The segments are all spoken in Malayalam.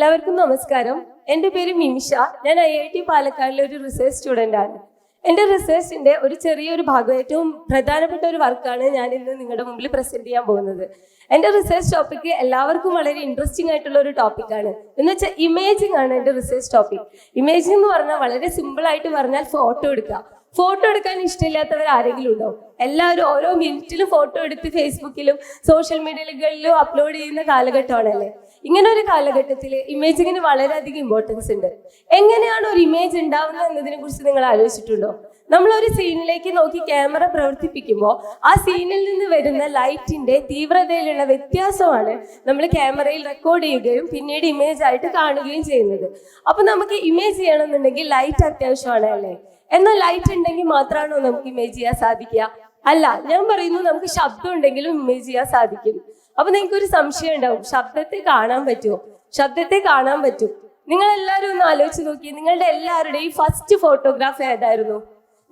എല്ലാവർക്കും നമസ്കാരം. എന്റെ പേര് മിമിഷ. ഞാൻ ഐ ഐ ടി പാലക്കാടിലെ ഒരു റിസർച്ച് സ്റ്റുഡന്റ് ആണ്. എന്റെ റിസർച്ചിന്റെ ഒരു ചെറിയൊരു ഭാഗം ഏറ്റവും പ്രധാനപ്പെട്ട ഒരു വർക്കാണ് ഞാൻ ഇന്ന് നിങ്ങളുടെ മുമ്പിൽ പ്രസന്റ് ചെയ്യാൻ പോകുന്നത്. എന്റെ റിസർച്ച് ടോപ്പിക്ക് എല്ലാവർക്കും വളരെ ഇൻട്രസ്റ്റിംഗ് ആയിട്ടുള്ള ഒരു ടോപ്പിക്കാണ് എന്ന് വെച്ചാൽ ഇമേജിംഗ് ആണ് എന്റെ റിസർച്ച് ടോപ്പിക് ഇമേജിംഗ് എന്ന് പറഞ്ഞാൽ വളരെ സിമ്പിൾ ആയിട്ട് പറഞ്ഞാൽ ഫോട്ടോ എടുക്കുക. ഫോട്ടോ എടുക്കാൻ ഇഷ്ടമില്ലാത്തവർ ആരെങ്കിലും ഉണ്ടോ? എല്ലാവരും ഓരോ മിനിറ്റിലും ഫോട്ടോ എടുത്ത് ഫേസ്ബുക്കിലും സോഷ്യൽ മീഡിയകളിലും അപ്ലോഡ് ചെയ്യുന്ന കാലഘട്ടമാണല്ലേ? ഇങ്ങനെ ഒരു കാലഘട്ടത്തിൽ ഇമേജിങ്ങിന് വളരെയധികം ഇമ്പോർട്ടൻസ് ഉണ്ട്. എങ്ങനെയാണ് ഒരു ഇമേജ് ഉണ്ടാവുന്നത് എന്നതിനെ കുറിച്ച് നിങ്ങൾ ആലോചിച്ചിട്ടുണ്ടോ? നമ്മൾ ഒരു സീനിലേക്ക് നോക്കി ക്യാമറ പ്രവർത്തിപ്പിക്കുമ്പോൾ ആ സീനിൽ നിന്ന് വരുന്ന ലൈറ്റിന്റെ തീവ്രതയിലുള്ള വ്യത്യാസമാണ് നമ്മൾ ക്യാമറയിൽ റെക്കോർഡ് ചെയ്യുകയും പിന്നീട് ഇമേജ് ആയിട്ട് കാണുകയും ചെയ്യുന്നത്. അപ്പൊ നമുക്ക് ഇമേജ് ചെയ്യണമെന്നുണ്ടെങ്കിൽ ലൈറ്റ് അത്യാവശ്യമാണ് അല്ലേ? എന്നാൽ ലൈറ്റ് ഉണ്ടെങ്കിൽ മാത്രമാണോ നമുക്ക് ഇമേജ് ചെയ്യാൻ സാധിക്കുക? അല്ല ഞാൻ പറയുന്നു നമുക്ക് ശബ്ദം ഉണ്ടെങ്കിലും ഇമേജ് ചെയ്യാൻ സാധിക്കും. അപ്പൊ നിങ്ങൾക്ക് ഒരു സംശയം ഉണ്ടാവും. ശബ്ദത്തെ കാണാൻ പറ്റുമോ? ശബ്ദത്തെ കാണാൻ പറ്റും. നിങ്ങൾ എല്ലാവരും ഒന്ന് ആലോചിച്ച് നോക്കി നിങ്ങളുടെ എല്ലാവരുടെയും ഫസ്റ്റ് ഫോട്ടോഗ്രാഫ് ഏതായിരുന്നു?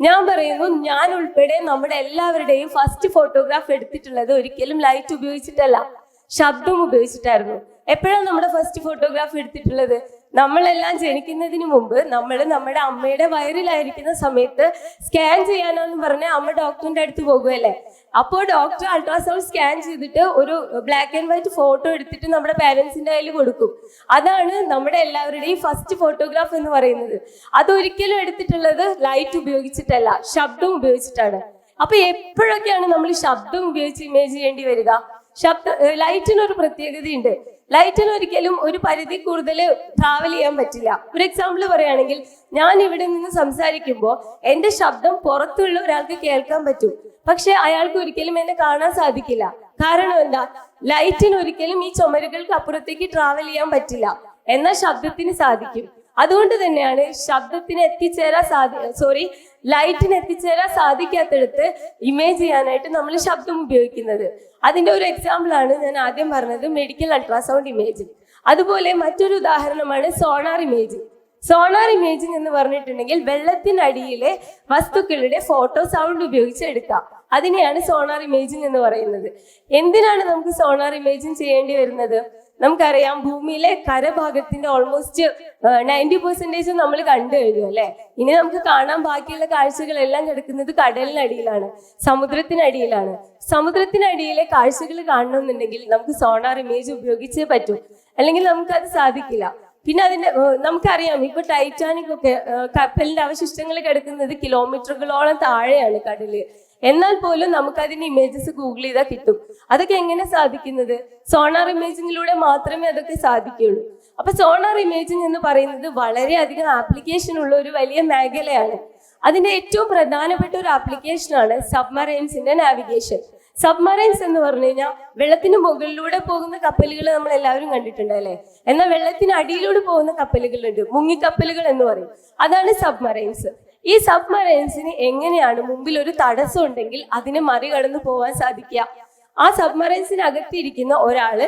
ഞാൻ പറയുന്നു ഞാൻ ഉൾപ്പെടെ നമ്മുടെ എല്ലാവരുടെയും ഫസ്റ്റ് ഫോട്ടോഗ്രാഫ് എടുത്തിട്ടുള്ളത് ഒരിക്കലും ലൈറ്റ് ഉപയോഗിച്ചിട്ടല്ല ശബ്ദം ഉപയോഗിച്ചിട്ടായിരുന്നു. എപ്പോഴാണ് നമ്മുടെ ഫസ്റ്റ് ഫോട്ടോഗ്രാഫ് എടുത്തിട്ടുള്ളത്? നമ്മളെല്ലാം ജനിക്കുന്നതിന് മുമ്പ് നമ്മൾ നമ്മുടെ അമ്മയുടെ വയറിലായിരിക്കുന്ന സമയത്ത് സ്കാൻ ചെയ്യാനോന്ന് പറഞ്ഞ് അമ്മ ഡോക്ടറിന്റെ അടുത്ത് പോകുമല്ലേ അപ്പോൾ ഡോക്ടർ അൾട്രാസൗണ്ട് സ്കാൻ ചെയ്തിട്ട് ഒരു ബ്ലാക്ക് ആൻഡ് വൈറ്റ് ഫോട്ടോ എടുത്തിട്ട് നമ്മുടെ പാരന്റ്സിന്റെ കയ്യിൽ കൊടുക്കും. അതാണ് നമ്മുടെ എല്ലാവരുടെയും ഫസ്റ്റ് ഫോട്ടോഗ്രാഫ് എന്ന് പറയുന്നത്. അതൊരിക്കലും എടുത്തിട്ടുള്ളത് ലൈറ്റ് ഉപയോഗിച്ചിട്ടല്ല ശബ്ദം ഉപയോഗിച്ചിട്ടാണ്. അപ്പൊ എപ്പോഴൊക്കെയാണ് നമ്മൾ ശബ്ദം ഉപയോഗിച്ച് ഇമേജ് ചെയ്യേണ്ടി വരിക? ശബ്ദ ലൈറ്റിനൊരു പ്രത്യേകതയുണ്ട്. ലൈറ്റിന് ഒരിക്കലും ഒരു പരിധി കൂടുതൽ ട്രാവൽ ചെയ്യാൻ പറ്റില്ല. ഒരു എക്സാമ്പിൾ പറയുകയാണെങ്കിൽ ഞാൻ ഇവിടെ നിന്ന് സംസാരിക്കുമ്പോൾ എന്റെ ശബ്ദം പുറത്തുള്ള ഒരാൾക്ക് കേൾക്കാൻ പറ്റും. പക്ഷെ അയാൾക്ക് ഒരിക്കലും എന്നെ കാണാൻ സാധിക്കില്ല. കാരണം എന്താ? ലൈറ്റിന് ഒരിക്കലും ഈ ചുമരുകൾക്ക് അപ്പുറത്തേക്ക് ട്രാവൽ ചെയ്യാൻ പറ്റില്ല. എന്നാൽ ശബ്ദത്തിന് സാധിക്കും. അതുകൊണ്ട് തന്നെയാണ് ശബ്ദത്തിന് എത്തിച്ചേരാൻ സാധി സോറി ലൈറ്റിന് എത്തിച്ചേരാൻ സാധിക്കാത്തടത്ത് ഇമേജ് ചെയ്യാനായിട്ട് നമ്മൾ ശബ്ദം ഉപയോഗിക്കുന്നത്. അതിന്റെ ഒരു എക്സാമ്പിൾ ആണ് ഞാൻ ആദ്യം പറഞ്ഞത് മെഡിക്കൽ അൾട്രാസൗണ്ട് ഇമേജ് അതുപോലെ മറ്റൊരു ഉദാഹരണമാണ് സോണാർ ഇമേജ് സോണാർ ഇമേജിംഗ് എന്ന് പറഞ്ഞിട്ടുണ്ടെങ്കിൽ വെള്ളത്തിനടിയിലെ വസ്തുക്കളുടെ ഫോട്ടോ സൗണ്ട് ഉപയോഗിച്ച് എടുക്കാം. അതിനെയാണ് സോണാർ ഇമേജിംഗ് എന്ന് പറയുന്നത്. എന്തിനാണ് നമുക്ക് സോണാർ ഇമേജിംഗ് ചെയ്യേണ്ടി വരുന്നത്? നമുക്കറിയാം ഭൂമിയിലെ കരഭാഗത്തിന്റെ ഓൾമോസ്റ്റ് നയന്റി പെർസെന്റേജ് നമ്മൾ കണ്ടു കഴിഞ്ഞു അല്ലെ? ഇനി നമുക്ക് കാണാൻ ബാക്കിയുള്ള കാഴ്ചകളെല്ലാം കിടക്കുന്നത് കടലിനടിയിലാണ് സമുദ്രത്തിനടിയിലാണ്. സമുദ്രത്തിനടിയിലെ കാഴ്ചകൾ കാണണമെന്നുണ്ടെങ്കിൽ നമുക്ക് സോണാർ ഇമേജ് ഉപയോഗിച്ചേ പറ്റൂ. അല്ലെങ്കിൽ നമുക്ക് അത് സാധിക്കില്ല. പിന്നെ അതിന്റെ നമുക്കറിയാം ഇപ്പൊ ടൈറ്റാനിക് ഒക്കെ കപ്പലിന്റെ അവശിഷ്ടങ്ങൾ കിടക്കുന്നത് കിലോമീറ്ററുകളോളം താഴെയാണ് കടൽ. എന്നാൽ പോലും നമുക്ക് അതിന്റെ ഇമേജസ് ഗൂഗിൾ ചെയ്താൽ കിട്ടും. അതൊക്കെ എങ്ങനെ സാധിക്കുന്നത്? സോണാർ ഇമേജിങ്ങിലൂടെ മാത്രമേ അതൊക്കെ സാധിക്കുകയുള്ളൂ. അപ്പൊ സോണാർ ഇമേജിങ് എന്ന് പറയുന്നത് വളരെയധികം ആപ്ലിക്കേഷൻ ഉള്ള ഒരു വലിയ മേഖലയാണ്. അതിന്റെ ഏറ്റവും പ്രധാനപ്പെട്ട ഒരു ആപ്ലിക്കേഷനാണ് സബ്മറൈൻസിന്റെ നാവിഗേഷൻ സബ്മറൈൻസ് എന്ന് പറഞ്ഞു കഴിഞ്ഞാൽ വെള്ളത്തിന് മുകളിലൂടെ പോകുന്ന കപ്പലുകൾ നമ്മൾ എല്ലാവരും കണ്ടിട്ടുണ്ട് അല്ലേ? എന്നാൽ വെള്ളത്തിന് അടിയിലൂടെ പോകുന്ന കപ്പലുകളുണ്ട്. മുങ്ങിക്കപ്പലുകൾ എന്ന് പറയും. അതാണ് സബ്മറൈൻസ് ഈ സബ്മറൈൻസിന് എങ്ങനെയാണ് മുമ്പിൽ ഒരു തടസ്സം ഉണ്ടെങ്കിൽ അതിനെ മറികടന്നു പോകാൻ സാധിക്കുക? ആ സബ്മറൈൻസിനകത്തിരിക്കുന്ന ഒരാൾ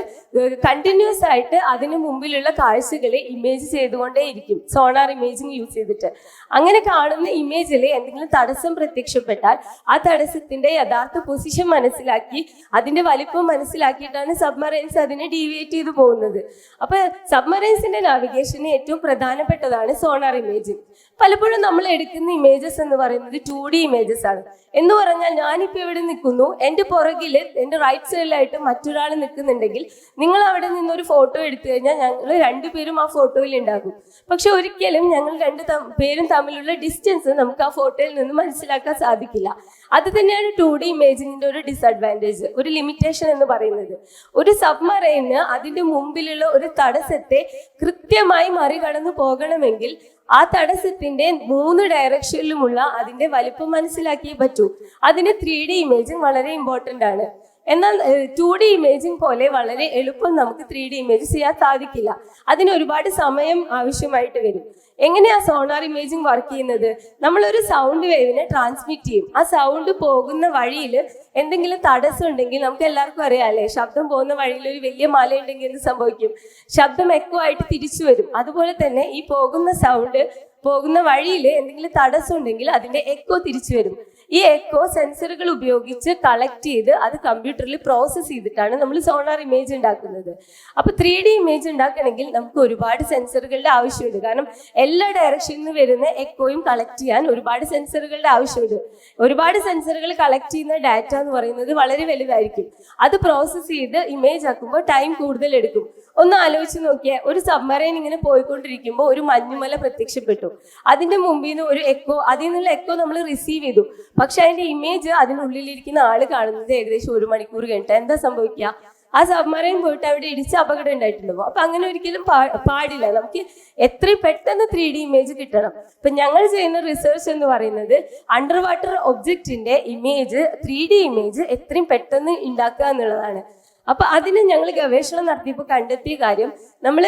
കണ്ടിന്യൂസ് ആയിട്ട് അതിന് മുമ്പിലുള്ള കാഴ്ചകളെ ഇമേജ് ചെയ്തുകൊണ്ടേയിരിക്കും. സോണാർ ഇമേജിങ് യൂസ് ചെയ്തിട്ട്. അങ്ങനെ കാണുന്ന ഇമേജിൽ എന്തെങ്കിലും തടസ്സം പ്രത്യക്ഷപ്പെട്ടാൽ ആ തടസ്സത്തിന്റെ യഥാർത്ഥ പൊസിഷൻ മനസ്സിലാക്കി അതിന്റെ വലിപ്പം മനസ്സിലാക്കിയിട്ടാണ് സബ്മറൈൻസ് അതിനെ ഡീവിയേറ്റ് ചെയ്തു പോകുന്നത്. അപ്പൊ സബ്മറൈൻസിന്റെ നാവിഗേഷന് ഏറ്റവും പ്രധാനപ്പെട്ടതാണ് സോണാർ ഇമേജിങ് പലപ്പോഴും നമ്മൾ എടുക്കുന്ന ഇമേജസ് എന്ന് പറയുന്നത് ടു ഡി ഇമേജസ് ആണ്. എന്ന് പറഞ്ഞാൽ ഞാനിപ്പോ ഇവിടെ നിൽക്കുന്നു എന്റെ പുറകിൽ എന്റെ റൈറ്റ് സൈഡിലായിട്ട് മറ്റൊരാൾ നിൽക്കുന്നുണ്ടെങ്കിൽ നിങ്ങൾ അവിടെ നിന്ന് ഒരു ഫോട്ടോ എടുത്തു കഴിഞ്ഞാൽ ഞങ്ങൾ രണ്ടുപേരും ആ ഫോട്ടോയിൽ ഉണ്ടാകും. പക്ഷെ ഒരിക്കലും ഞങ്ങൾ രണ്ട് പേരും തമ്മിലുള്ള ഡിസ്റ്റൻസ് നമുക്ക് ആ ഫോട്ടോയിൽ നിന്ന് മനസ്സിലാക്കാൻ സാധിക്കില്ല. അത് തന്നെയാണ് ടു ഡി ഇമേജിങ്ങിന്റെ ഒരു ഡിസഡ്വാന്റേജ് ഒരു ലിമിറ്റേഷൻ എന്ന് പറയുന്നത്. ഒരു സബ്മറൈന് അതിന്റെ മുമ്പിലുള്ള ഒരു തടസ്സത്തെ കൃത്യമായി മറികടന്നു പോകണമെങ്കിൽ ആ തടസ്സത്തിന്റെ മൂന്ന് ഡയറക്ഷനിലുമുള്ള അതിന്റെ വലിപ്പം മനസ്സിലാക്കിയേ പറ്റൂ. അതിന് ത്രീ ഡി ഇമേജിങ് വളരെ ഇമ്പോർട്ടന്റ് ആണ്. എന്നാൽ ടു ഡി ഇമേജിംഗ് പോലെ വളരെ എളുപ്പം നമുക്ക് ത്രീ ഡി ഇമേജ് ചെയ്യാൻ സാധിക്കില്ല. അതിന് ഒരുപാട് സമയം ആവശ്യമായിട്ട് വരും. എങ്ങനെയാ സോണാർ ഇമേജിംഗ് വർക്ക് ചെയ്യുന്നത്? നമ്മളൊരു സൗണ്ട് വേവിനെ ട്രാൻസ്മിറ്റ് ചെയ്യും. ആ സൗണ്ട് പോകുന്ന വഴിയിൽ എന്തെങ്കിലും തടസ്സം ഉണ്ടെങ്കിൽ നമുക്ക് എല്ലാവർക്കും അറിയാമല്ലേ ശബ്ദം പോകുന്ന വഴിയിൽ ഒരു വലിയ മല ഉണ്ടെങ്കിൽ എന്ത് സംഭവിക്കും? ശബ്ദം എക്കോ ആയിട്ട് തിരിച്ചു വരും. അതുപോലെ തന്നെ ഈ പോകുന്ന സൗണ്ട് പോകുന്ന വഴിയിൽ എന്തെങ്കിലും തടസ്സം ഉണ്ടെങ്കിൽ അതിന്റെ എക്കോ തിരിച്ചു വരും. ഈ എക്കോ സെൻസറുകൾ ഉപയോഗിച്ച് കളക്ട് ചെയ്ത് അത് കമ്പ്യൂട്ടറിൽ പ്രോസസ്സ് ചെയ്തിട്ടാണ് നമ്മൾ സോണാർ ഇമേജ് ഉണ്ടാക്കുന്നത്. അപ്പൊ ത്രീ ഡി ഇമേജ് ഉണ്ടാക്കണമെങ്കിൽ നമുക്ക് ഒരുപാട് സെൻസറുകളുടെ ആവശ്യമുണ്ട്. കാരണം എല്ലാ ഡയറക്ഷനിൽ നിന്ന് വരുന്ന എക്കോയും കളക്ട് ചെയ്യാൻ ഒരുപാട് സെൻസറുകളുടെ ആവശ്യമുണ്ട്. ഒരുപാട് സെൻസറുകൾ കളക്ട് ചെയ്യുന്ന ഡാറ്റ എന്ന് പറയുന്നത് വളരെ വലുതായിരിക്കും. അത് പ്രോസസ്സ് ചെയ്ത് ഇമേജ് ആക്കുമ്പോൾ ടൈം കൂടുതൽ എടുക്കും ഒന്ന് ആലോചിച്ച് നോക്കിയേ ഒരു സബ്മറൈൻ ഇങ്ങനെ പോയിക്കൊണ്ടിരിക്കുമ്പോൾ ഒരു മഞ്ഞുമല പ്രത്യക്ഷപ്പെട്ടു. അതിന്റെ മുമ്പിൽ നിന്ന് ഒരു എക്കോ അതിൽ നിന്നുള്ള എക്കോ നമ്മൾ റിസീവ് ചെയ്തു. പക്ഷെ അതിന്റെ ഇമേജ് അതിനുള്ളിലിരിക്കുന്ന ആൾ കാണുന്നത് ഏകദേശം ഒരു മണിക്കൂർ കഴിഞ്ഞിട്ട്. എന്താ സംഭവിക്കുക? ആ സബ്മറൈൻ പോയിട്ട് അവിടെ ഇടിച്ച് അപകടം ഉണ്ടായിട്ടുണ്ടാവും അപ്പൊ അങ്ങനെ ഒരിക്കലും പാടില്ല. നമുക്ക് എത്രയും പെട്ടെന്ന് ത്രീ ഡി ഇമേജ് കിട്ടണം. ഇപ്പൊ ഞങ്ങൾ ചെയ്യുന്ന റിസർച്ച് എന്ന് പറയുന്നത് അണ്ടർ വാട്ടർ ഒബ്ജക്റ്റിന്റെ ഇമേജ് ത്രീ ഡി ഇമേജ് എത്രയും പെട്ടെന്ന് ഉണ്ടാക്കുക എന്നുള്ളതാണ്. അപ്പൊ അതിന് ഞങ്ങൾ ഗവേഷണം നടത്തിയപ്പോൾ കണ്ടെത്തിയ കാര്യം നമ്മൾ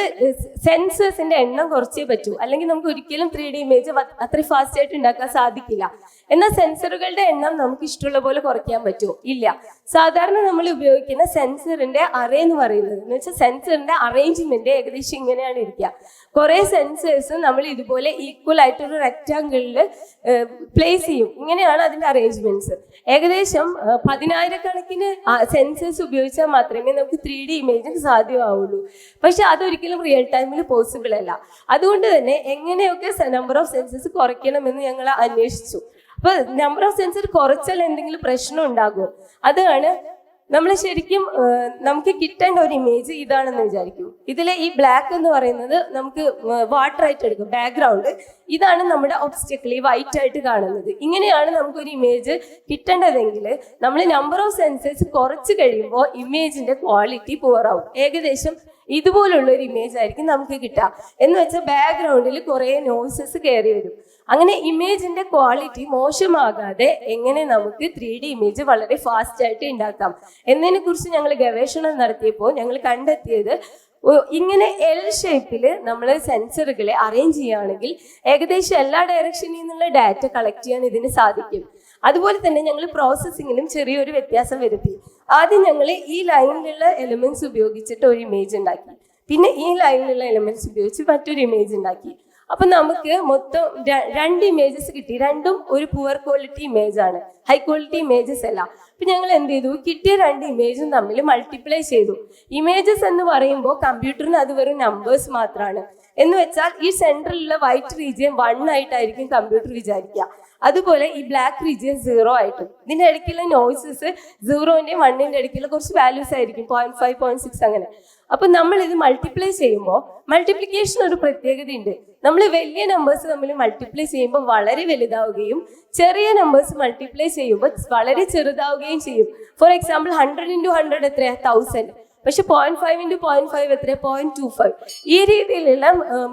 സെൻസേഴ്സിന്റെ എണ്ണം കുറച്ചേ പറ്റൂ. അല്ലെങ്കിൽ നമുക്ക് ഒരിക്കലും ത്രീ ഡി ഇമേജ് അത്ര ഫാസ്റ്റ് ആയിട്ട് ഉണ്ടാക്കാൻ സാധിക്കില്ല. എന്നാൽ സെൻസറുകളുടെ എണ്ണം നമുക്ക് ഇഷ്ടമുള്ള പോലെ കുറയ്ക്കാൻ പറ്റുമോ ഇല്ല. സാധാരണ നമ്മൾ ഉപയോഗിക്കുന്ന സെൻസറിന്റെ അറേ എന്ന് പറയുന്നത് എന്ന് വെച്ചാൽ സെൻസറിന്റെ അറേഞ്ച്മെന്റ് ഏകദേശം ഇങ്ങനെയാണ് ഇരിക്കുക. കുറെ സെൻസേഴ്സ് നമ്മൾ ഇതുപോലെ ഈക്വൽ ആയിട്ടൊരു റെക്റ്റാങ്കിളിൽ പ്ലേസ് ചെയ്യും. ഇങ്ങനെയാണ് അതിന്റെ അറേഞ്ച്മെന്റ്സ് ഏകദേശം പതിനായിരക്കണക്കിന് സെൻസേഴ്സ് ഉപയോഗിച്ചാൽ മാത്രമേ നമുക്ക് ത്രീ ഡി ഇമേജ് സാധ്യമാവുള്ളൂ. പക്ഷെ അതൊരിക്കലും റിയൽ ടൈമിൽ പോസിബിൾ അല്ല. അതുകൊണ്ട് തന്നെ എങ്ങനെയൊക്കെ നമ്പർ ഓഫ് സെൻസേഴ്സ് കുറയ്ക്കണമെന്ന് ഞങ്ങൾ അന്വേഷിച്ചു. അപ്പൊ നമ്പർ ഓഫ് സെൻസർ കുറച്ചാൽ എന്തെങ്കിലും പ്രശ്നം ഉണ്ടാകും. അതാണ് നമ്മൾ ശരിക്കും നമുക്ക് കിട്ടേണ്ട ഒരു ഇമേജ് ഇതാണെന്ന് വിചാരിക്കും. ഇതിലെ ഈ ബ്ലാക്ക് എന്ന് പറയുന്നത് നമുക്ക് വാട്ടർ ആയിട്ട് എടുക്കും ബാക്ക്ഗ്രൗണ്ട് ഇതാണ് നമ്മുടെ ഒബ്സ്റ്റക്കിൾ ഈ വൈറ്റ് ആയിട്ട് കാണുന്നത്. ഇങ്ങനെയാണ് നമുക്കൊരു ഇമേജ് കിട്ടേണ്ടതെങ്കിൽ നമ്മൾ നമ്പർ ഓഫ് സെൻസേഴ്സ് കുറച്ച് കഴിയുമ്പോൾ ഇമേജിന്റെ ക്വാളിറ്റി ആവും. ഏകദേശം ഇതുപോലുള്ള ഒരു ഇമേജ് ആയിരിക്കും നമുക്ക് കിട്ടുക. എന്ന് വെച്ചാൽ ബാക്ക്ഗ്രൗണ്ടിൽ കുറേ നോയ്സസ് കയറി വരും. അങ്ങനെ ഇമേജിന്റെ ക്വാളിറ്റി മോശമാകാതെ എങ്ങനെ നമുക്ക് ത്രീ ഡി ഇമേജ് വളരെ ഫാസ്റ്റ് ആയിട്ട് ഉണ്ടാക്കാം. എന്നതിനെ കുറിച്ച് ഞങ്ങൾ ഗവേഷണം നടത്തിയപ്പോൾ ഞങ്ങൾ കണ്ടെത്തിയത് ഇങ്ങനെ എൽ ഷേപ്പിൽ നമ്മൾ സെൻസറുകളെ അറേഞ്ച് ചെയ്യുകയാണെങ്കിൽ ഏകദേശം എല്ലാ ഡയറക്ഷനിൽ നിന്നുള്ള ഡാറ്റ കളക്ട് ചെയ്യാൻ ഇതിന് സാധിക്കും. അതുപോലെ തന്നെ ഞങ്ങൾ പ്രോസസ്സിങ്ങിലും ചെറിയൊരു വ്യത്യാസം വരുത്തി. ആദ്യം ഞങ്ങൾ ഈ ലൈനിലുള്ള എലിമെന്റ്സ് ഉപയോഗിച്ചിട്ട് ഒരു ഇമേജ് ഉണ്ടാക്കി. പിന്നെ ഈ ലൈനിലുള്ള എലിമെന്റ്സ് ഉപയോഗിച്ച് മറ്റൊരു ഇമേജ് ഉണ്ടാക്കി. അപ്പൊ നമുക്ക് മൊത്തം രണ്ട് ഇമേജസ് കിട്ടി. രണ്ടും ഒരു പുവർ ക്വാളിറ്റി ഇമേജ് ആണ്. ഹൈ ക്വാളിറ്റി ഇമേജസ് അല്ല. അപ്പൊ ഞങ്ങൾ എന്ത് ചെയ്തു? കിട്ടിയ രണ്ട് ഇമേജും തമ്മിൽ മൾട്ടിപ്ലൈ ചെയ്തു. ഇമേജസ് എന്ന് പറയുമ്പോൾ കമ്പ്യൂട്ടറിന് അത് വെറും നമ്പേഴ്സ് മാത്രമാണ് എന്ന് വെച്ചാൽ ഈ സെൻട്രലിലുള്ള വൈറ്റ് റീജിയൻ വൺ ആയിട്ടായിരിക്കും കമ്പ്യൂട്ടർ വിചാരിക്കുക. അതുപോലെ ഈ ബ്ലാക്ക് റീജിയൻ സീറോ ആയിട്ടും. ഇതിന്റെ ഇടയ്ക്കുള്ള നോയ്സസ് സീറോന്റെയും വണ്ണിന്റെ ഇടയ്ക്കുള്ള കുറച്ച് വാല്യൂസ് ആയിരിക്കും. പോയിന്റ് ഫൈവ് പോയിന്റ് സിക്സ് അങ്ങനെ. അപ്പൊ നമ്മൾ ഇത് മൾട്ടിപ്ലൈ ചെയ്യുമ്പോൾ മൾട്ടിപ്ലിക്കേഷൻ ഒരു പ്രത്യേകതയുണ്ട്. നമ്മൾ വലിയ നമ്പേഴ്സ് തമ്മിൽ മൾട്ടിപ്ലൈ ചെയ്യുമ്പോൾ വളരെ വലുതാവുകയും ചെറിയ നമ്പേഴ്സ് മൾട്ടിപ്ലൈ ചെയ്യുമ്പോൾ വളരെ ചെറുതാവുകയും ചെയ്യും. For example hundred into hundred എത്രയാണ് തൗസൻഡ് പക്ഷെ point five into point five എത്ര പോയിന്റ് ടു ഫൈവ് ഈ രീതിയിലുള്ള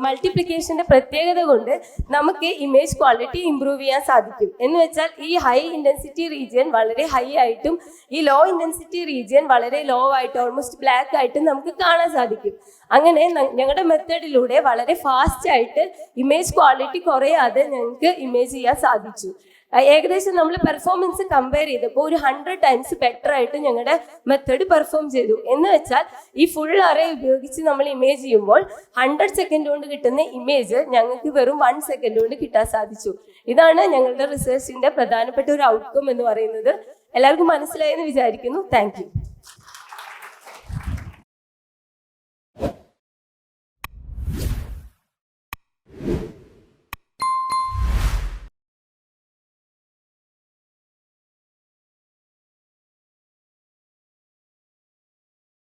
മൾട്ടിപ്ലിക്കേഷന്റെ പ്രത്യേകത കൊണ്ട് നമുക്ക് ഇമേജ് ക്വാളിറ്റി ഇമ്പ്രൂവ് ചെയ്യാൻ സാധിക്കും. എന്ന് വെച്ചാൽ ഈ ഹൈ ഇന്റൻസിറ്റി റീജിയൻ വളരെ ഹൈ ആയിട്ടും ഈ ലോ ഇന്റൻസിറ്റി റീജിയൻ വളരെ ലോ ആയിട്ട് ഓൾമോസ്റ്റ് ബ്ലാക്ക് ആയിട്ടും നമുക്ക് കാണാൻ സാധിക്കും. അങ്ങനെ ഞങ്ങളുടെ മെത്തേഡിലൂടെ വളരെ ഫാസ്റ്റ് ആയിട്ട് ഇമേജ് ക്വാളിറ്റി കുറയാതെ ഞങ്ങൾക്ക് ഇമേജ് ചെയ്യാൻ സാധിച്ചു. ഏകദേശം നമ്മൾ പെർഫോമൻസ് കമ്പയർ ചെയ്തപ്പോൾ ഒരു ഹൺഡ്രഡ് ടൈംസ് ബെറ്റർ ആയിട്ട് ഞങ്ങളുടെ മെത്തേഡ് പെർഫോം ചെയ്തു. എന്ന് വെച്ചാൽ ഈ ഫുൾ അറേ ഉപയോഗിച്ച് നമ്മൾ ഇമേജ് ചെയ്യുമ്പോൾ ഹൺഡ്രഡ് സെക്കൻഡ് കൊണ്ട് കിട്ടുന്ന ഇമേജ് ഞങ്ങൾക്ക് വെറും വൺ സെക്കൻഡ് കൊണ്ട് കിട്ടാൻ സാധിച്ചു. ഇതാണ് ഞങ്ങളുടെ റിസർച്ചിന്റെ പ്രധാനപ്പെട്ട ഒരു ഔട്ട്കം എന്ന് പറയുന്നത്. എല്ലാവർക്കും മനസ്സിലായെന്ന് വിചാരിക്കുന്നു. താങ്ക്